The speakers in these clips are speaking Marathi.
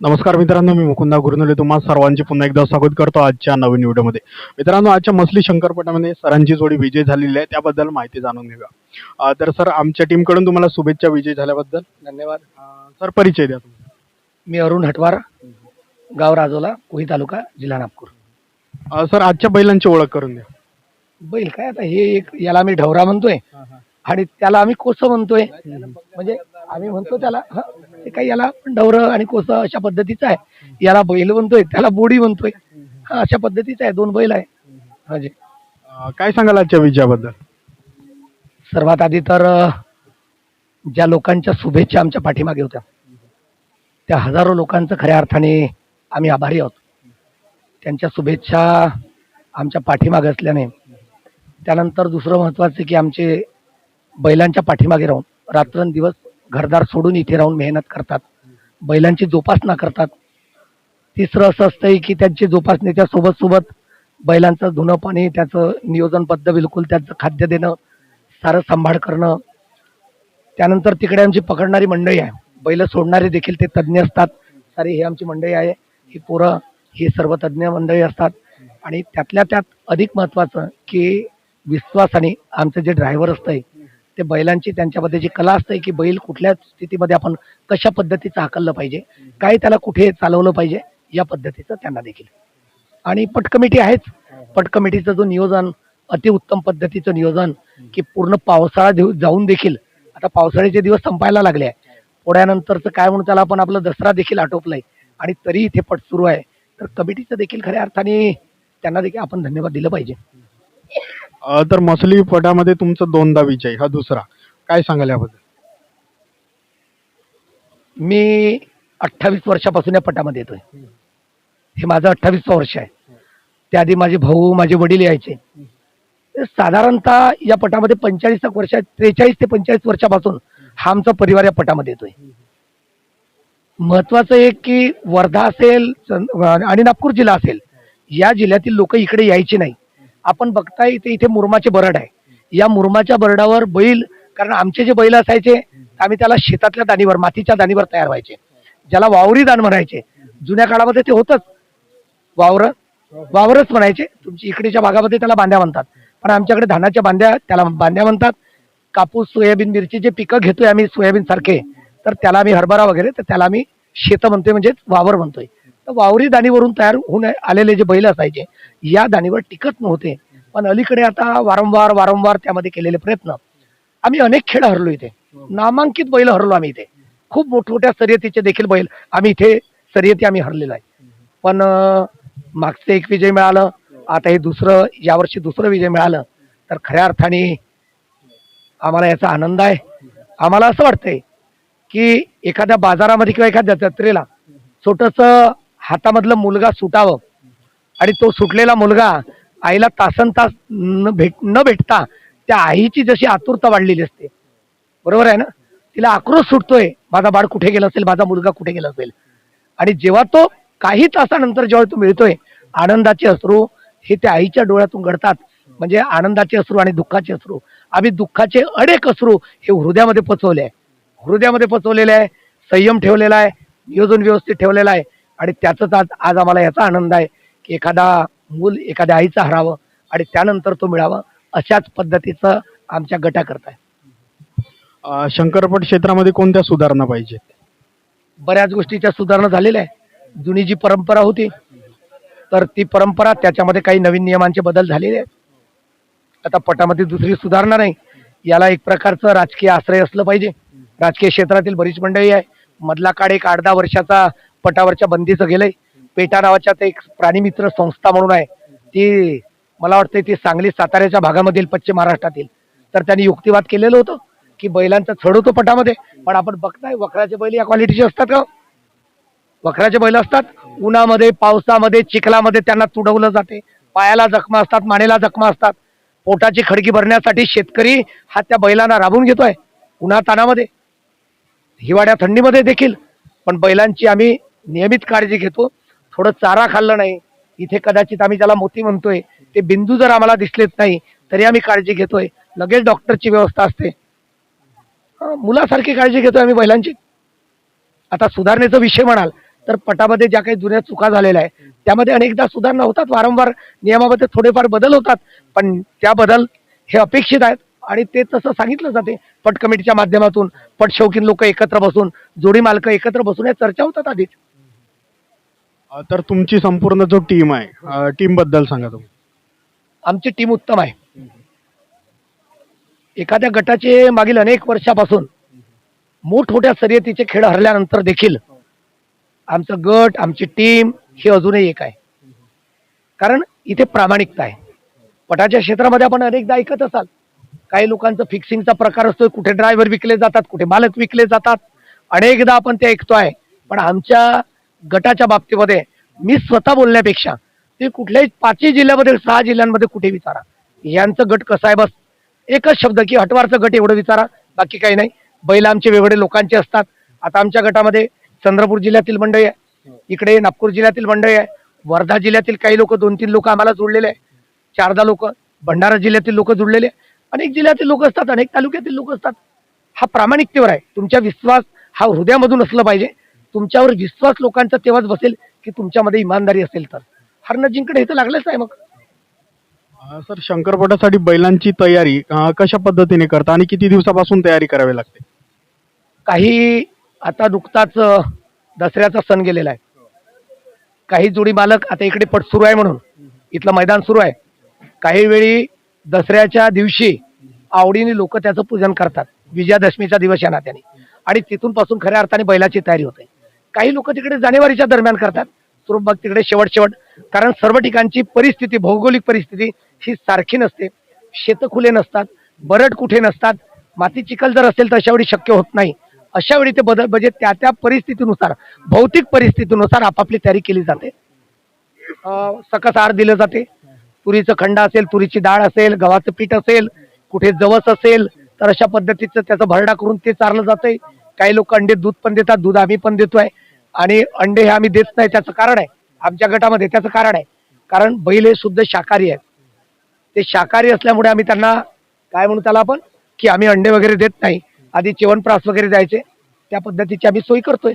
नमस्कार मित्रांनो मी मुकुंदा गुरुनले तुम्हा सर्वांचे पुन्हा एकदा स्वागत करतो आजच्या नवीन व्हिडिओमध्ये. मित्रांनो आजच्या मसली शंकरपटामध्ये सरांची जोडी विजय झालेली आहे त्याबद्दल माहिती जाणून घेऊया. तर सर आमच्या टीमकडून तुम्हाला शुभेच्छा विजय झाल्याबद्दल. धन्यवाद. सर परिचय द्या तुमचा मी अरुण हटवार गाव राजोला कोही तालुका जिल्हा नागपूर. सर आजच्या बैलांची ओळख करून द्या. बैल काय आता हे एक याला आम्ही ढवरा म्हणतोय आणि त्याला आम्ही कोस म्हणतोय? म्हणजे आम्ही म्हणतो त्याला ते काही याला ढवर आणि कोस अशा पद्धतीचं आहे. याला बैल म्हणतोय त्याला बोडी म्हणतोय. हा अशा पद्धतीचं आहे. दोन बैल आहे. म्हणजे अं, काय सांगाल आजच्या विजयाबद्दल? सर्वात आधी तर अं, ज्या लोकांच्या शुभेच्छा आमच्या पाठीमागे होत्या त्या हजारो लोकांचं खऱ्या अर्थाने आम्ही आभारी आहोत. त्यांच्या शुभेच्छा आमच्या पाठीमागे असल्याने त्यानंतर दुसरं महत्त्वाचं की आमचे बैलांच्या पाठीमागे राहून रात्रंदिवस घरदार सोडून इथे राहून मेहनत करतात. बैलांची जोपासना करतात. तिसरं असं असतंय की त्यांची जोपासनेच्या सोबत सोबत बैलांचं धुणं पाणी त्याचं नियोजनबद्ध बिलकुल त्यांचं खाद्य देणं सारं सांभाळ करणं. त्यानंतर तिकडे आमची पकडणारी मंडळी आहे. बैल सोडणारे देखील ते तज्ज्ञ असतात. सारी हे आमची मंडळी आहे. ही पोरं ही सर्व तज्ज्ञ मंडळी असतात. आणि त्यातल्या त्यात अधिक महत्त्वाचं की विश्वासाने आमचं जे ड्रायव्हर असतंय ते बैलांची त्यांच्यामध्ये जी कला असते की बैल कुठल्या स्थितीमध्ये आपण कशा पद्धतीचं हाकललं पाहिजे काय त्याला कुठे चालवलं पाहिजे या पद्धतीचं त्यांना देखील. आणि पट कमिटी आहेच. पट कमिटीचं जो नियोजन अतिउत्तम पद्धतीचं नियोजन की पूर्ण पावसाळा देऊ जाऊन देखील आता पावसाळ्याचे दिवस संपायला लागले आहे पोळ्यानंतरचं काय म्हणून त्याला आपण आपलं दसरा देखील आटोपलाय. आणि तरी इथे पट सुरू आहे. तर कमिटीचं देखील खऱ्या अर्थाने त्यांना देखील आपण धन्यवाद दिलं पाहिजे. तर मसली पटामध्ये तुमचा दोनदा विजय हा दुसरा. काय सांगाल याबद्दल? मी अठ्ठावीस वर्षापासून या पटामध्ये येतोय. हे माझं अठ्ठावीसचं वर्ष आहे. त्याआधी माझे भाऊ माझे वडील यायचे. साधारणतः या पटामध्ये पंचेचाळीस वर्ष त्रेचाळीस ते पंचेचाळीस वर्षापासून हा आमचा परिवार या पटामध्ये येतोय. महत्वाचं एक की वर्धा असेल आणि नागपूर जिल्हा असेल या जिल्ह्यातील लोक इकडे यायचे नाही आपण बघताय इथे इथे मुरमाचे बरड आहे. या मुरमाच्या बरडावर बैल कारण आमचे जे बैल असायचे आम्ही त्याला शेतातल्या दाणीवर मातीच्या दाणीवर तयार व्हायचे. ज्याला वावरी दान म्हणायचे. जुन्या काळामध्ये ते होतच. वावर वावरच म्हणायचे. तुमची इकडेच्या भागामध्ये त्याला बांध्या म्हणतात. पण आमच्याकडे धानाच्या बांध्या त्याला बांध्या म्हणतात. कापूस सोयाबीन मिरची जे पिकं घेतोय आम्ही सोयाबीन सारखे तर त्याला आम्ही हरभरा वगैरे तर त्याला आम्ही शेत म्हणतोय म्हणजे वावर म्हणतोय. तर वावरी दाणीवरून तयार होऊन आलेले जे बैल असायचे या दाणीवर टिकत नव्हते. पण अलीकडे आता वारंवार वारंवार त्यामध्ये केलेले प्रयत्न. आम्ही अनेक खेळ हरलो इथे. नामांकित बैल हरलो आम्ही इथे. खूप मोठमोठ्या शर्यतीचे देखील बैल आम्ही इथे शर्यती आम्ही हरलेलो आहे. पण मागचं एक विजय मिळालं. आता हे दुसरं यावर्षी दुसरं विजय मिळालं. तर खऱ्या अर्थाने आम्हाला याचा आनंद आहे. आम्हाला असं वाटतंय की एखाद्या बाजारामध्ये किंवा एखाद्या जत्रेला छोटस हातामधलं मुलगा सुटावं. आणि तो सुटलेला मुलगा आईला तासन तास न भेट न भेटता त्या आईची जशी आतुरता वाढलेली असते. बरोबर आहे ना? तिला आक्रोश सुटतोय माझा बाळ कुठे गेला असेल माझा मुलगा कुठे गेला असेल. आणि जेव्हा तो काही तासानंतर जेव्हा तो मिळतोय आनंदाचे अश्रू हे त्या आईच्या डोळ्यातून घडतात. म्हणजे आनंदाचे अश्रू आणि दुःखाचे अश्रू. आम्ही दुःखाचे अनेक अश्रू हे हृदयामध्ये पचवले आहे. हृदयामध्ये पचवलेले आहे संयम ठेवलेला आहे नियोजन व्यवस्थित ठेवलेला आहे. आणि त्याचाच आज आज आम्हाला याचा आनंद आहे की एखादा मूल एखाद्या आईचं हरावं आणि त्यानंतर तो मिळावं अशाच पद्धतीचं आमच्या गटा करत आहे अं, शंकरपट क्षेत्रामध्ये कोणत्या सुधारणा पाहिजे बऱ्याच गोष्टीच्या सुधारणा झालेल्या आहे जुनी जी परंपरा होती तर ती परंपरा त्याच्यामध्ये काही नवीन नियमांचे बदल झालेले आहेत. आता पटामध्ये दुसरी सुधारणा नाही. याला एक प्रकारचं राजकीय आश्रय असलं पाहिजे. राजकीय क्षेत्रातील बरीच मंडळी आहे. मधला काळ एक आठ दहा वर्षाचा पटावरच्या बंदीचं गेलंय. पेटा नावाच्या ते एक प्राणीमित्र संस्था म्हणून आहे. ती मला वाटतं ती सांगली साताऱ्याच्या भागामधील पश्चिम महाराष्ट्रातील. तर त्यांनी युक्तिवाद केलेलं होतं की बैलांचा चढ होतो पटामध्ये. पण आपण बघताय वखराचे बैल या क्वालिटीचे असतात का हो? वखराचे बैल असतात. उन्हामध्ये पावसामध्ये चिखलामध्ये त्यांना तुडवलं जाते. पायाला जखमा असतात मानेला जखमा असतात. पोटाची खडकी भरण्यासाठी शेतकरी हा त्या बैलांना राबून घेतोय. उन्हा तानामध्ये हिवाळ्या थंडीमध्ये देखील. पण बैलांची आम्ही नियमित काळजी घेतो. थोडं चारा खाल्लं नाही. इथे कदाचित आम्ही त्याला मोती म्हणतोय ते बिंदू जर आम्हाला दिसलेत नाही तरी आम्ही काळजी घेतोय. लगेच डॉक्टरची व्यवस्था असते. मुलासारखी काळजी घेतोय आम्ही बैलांची. आता सुधारणेचा विषय म्हणाल तर पटामध्ये ज्या काही जुन्या चुका झालेल्या आहेत त्यामध्ये अनेकदा सुधारणा होतात. वारंवार नियमामध्ये थोडेफार बदल होतात पण त्या बदल हे अपेक्षित आहेत. आणि ते तसं सांगितलं जाते पट कमिटीच्या माध्यमातून पट शौकीन लोक एकत्र बसून जोडी मालक एकत्र बसून या चर्चा होतात आधीच. अ, तर तुमची संपूर्ण जो टीम आहे टीमबद्दल सांगा तुम्ही. आमची टीम उत्तम आहे. एखाद्या गटाचे मागील अनेक वर्षापासून मोठमोठ्या शर्यतीचे खेळ हरल्यानंतर देखील आमचं गट आमची टीम ही अजूनही एक आहे. कारण इथे प्रामाणिकता आहे. पटाच्या क्षेत्रामध्ये आपण अनेकदा ऐकत असाल काही लोकांचं फिक्सिंगचा प्रकार असतो कुठे ड्रायव्हर विकले जातात कुठे मालक विकले जातात. अनेकदा आपण ते ऐकतो आहे पण आमच्या गटाच्या बाबतीमध्ये मी स्वतः बोलण्यापेक्षा ते कुठल्याही पाचही जिल्ह्यामध्ये सहा जिल्ह्यांमध्ये कुठे विचारा. यांचं गट कसं आहे बस. एकच शब्द की हटवारचं गट एवढं विचारा बाकी काही नाही. बैल आमचे वेगवेगळे लोकांचे असतात. आता आमच्या गटामध्ये चंद्रपूर जिल्ह्यातील मंडळी आहे. इकडे नागपूर जिल्ह्यातील मंडळी आहे. वर्धा जिल्ह्यातील काही लोक दोन तीन लोक आम्हाला जोडलेले आहे चारदा लोक भंडारा जिल्ह्यातील लोक जुळलेले आहे. अनेक जिल्ह्यातील लोक असतात अनेक तालुक्यातील लोक असतात. हा प्रामाणिकतेवर आहे. तुमच्या विश्वास हा हृदयामधून असलं पाहिजे. तुमच्यावर विश्वास लोकांचा तेव्हाच बसेल की तुमच्यामध्ये इमानदारी असेल तर. हरणं जिंकणं हे तर लागलंच आहे मग. सर शंकरपटासाठी बैलांची तयारी अ, कशा पद्धतीने करता आणि किती दिवसापासून तयारी करावी लागते? काही आता नुकताच अ, दसऱ्याचा सण गेलेला आहे. काही जोडी मालक आता इकडे पट सुरू आहे म्हणून. इथलं मैदान सुरू आहे. काही वेळी दसऱ्याच्या दिवशी आवडीने लोक त्याचं पूजन करतात. विजयादशमीचा दिवस या नात्याने आणि तिथून पासून खऱ्या अर्थाने बैलाची तयारी होते. काही लोक तिकडे जानेवारीच्या दरम्यान करतात. तुरुंबाग तिकडे शेवट शेवट कारण सर्व ठिकाणची परिस्थिती भौगोलिक परिस्थिती ही सारखी नसते. शेतं खुले नसतात बरड कुठे नसतात माती चिखल जर असेल तर अशावेळी शक्य होत नाही. अशा वेळी ते बदल म्हणजे त्या त्या परिस्थितीनुसार भौतिक परिस्थितीनुसार आपापली तयारी केली जाते. सकस आहार दिलं जाते. तुरीचं खंड असेल तुरीची डाळ असेल गव्हाचं पीठ असेल कुठे जवस असेल तर अशा पद्धतीचं त्याचं भरडा करून ते चारलं जातंय. काही लोक अंडे दूध पण देतात दूध आम्ही पण देतोय. आणि अंडे हे आम्ही देत नाही त्याचं कारण आहे. आमच्या गटामध्ये त्याचं कारण आहे. कारण बैल हे शुद्ध शाकाहारी आहेत. ते शाकाहारी असल्यामुळे आम्ही त्यांना काय म्हणू त्याला आपण की आम्ही अंडे वगैरे देत नाही. आधी च्यवनप्रास वगैरे द्यायचे. त्या पद्धतीची आम्ही सोय करतोय.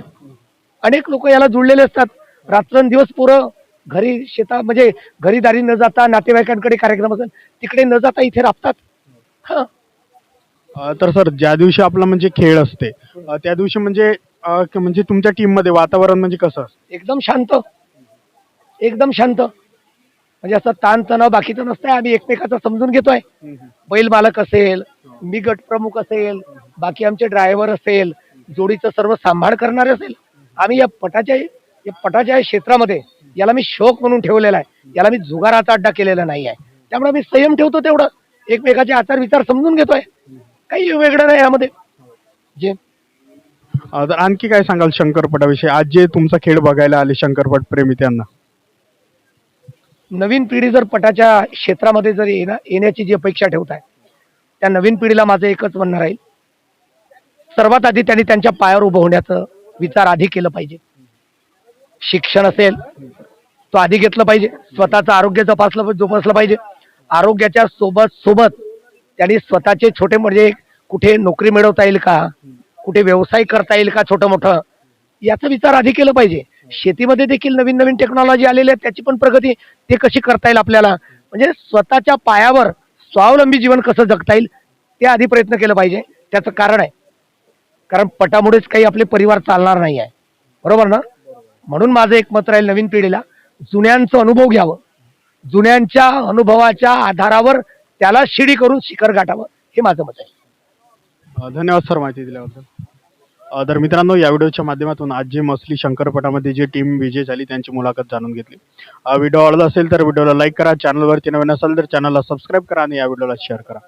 अनेक लोक याला जुळलेले असतात. रात्रंदिवस पुरं घरी शेता म्हणजे घरी दारी न जाता नातेवाईकांकडे कार्यक्रम असेल तिकडे न जाता इथे राबतात. हा. तर सर ज्या दिवशी आपला म्हणजे खेळ असते त्या दिवशी म्हणजे अ, क- म्हणजे तुमच्या टीममध्ये वातावरण म्हणजे कसं असतं? एकदम शांत. एकदम शांत. म्हणजे असं ताण तणाव बाकीचं नसतंय. आम्ही एकमेकाचं समजून घेतोय. बैल मालक असेल मी गट प्रमुख असेल बाकी आमचे ड्रायव्हर असेल जोडीचं सर्व सांभाळ करणारे असेल. आम्ही या पटाच्या या पटाच्या या क्षेत्रामध्ये याला मी शौक म्हणून ठेवलेला आहे. याला मी जुगाराचा अड्डा केलेला नाही आहे. त्यामुळे मी संयम ठेवतो तेवढं. एकमेकाचे आचार विचार समजून घेतोय. काही वेगळं नाही यामध्ये. जे तर आणखी काय सांगाल शंकरपटाविषयी? आज जे तुमचा खेळ बघायला आले शंकरपट प्रेमी त्यांना. नवीन पिढी जर पटाच्या क्षेत्रामध्ये जर येणं येण्याची जी अपेक्षा ठेवत आहे त्या नवीन पिढीला माझं एकच म्हणणं राहील. सर्वात आधी त्यांनी त्यांच्या पायावर उभं होण्याचं विचार आधी केलं पाहिजे. शिक्षण असेल तो आधी घेतलं पाहिजे. स्वतःचं आरोग्य जपासलं जोपासलं पाहिजे. आरोग्याच्या सोबत सोबत त्यांनी स्वतःचे छोटे म्हणजे कुठे नोकरी मिळवता येईल का? कुठे व्यवसाय करता येईल का छोटं मोठं? याचा विचार आधी केलं पाहिजे. शेतीमध्ये देखील नवीन नवीन टेक्नॉलॉजी आलेली आहे त्याची पण प्रगती ते कशी करता येईल आपल्याला? म्हणजे स्वतःच्या पायावर स्वावलंबी जीवन कसं जगता येईल ते आधी प्रयत्न केलं पाहिजे. त्याचं कारण आहे. कारण पटामुळेच काही आपले परिवार चालणार नाही आहे. बरोबर ना? म्हणून माझं एक मत राहील नवीन पिढीला जुन्यांचं अनुभव घ्यावं. जुन्यांच्या अनुभवाच्या आधारावर त्याला शिडी करून शिखर गाठावं. हे माझं मत आहे. धन्यवाद सर माहिती दिल्याबद्दल. तर मित्रांनो या व्हिडिओच्या माध्यमातून आज जे मसली शंकरपटामध्ये जी टीम विजय झाली त्यांची मुलाखत जाणून घेतली. व्हिडिओ आवडला असेल तर व्हिडिओला लाईक करा चॅनलवरती नवीन असेल तर चॅनलला सबस्क्राईब करा आणि या व्हिडिओला शेअर करा.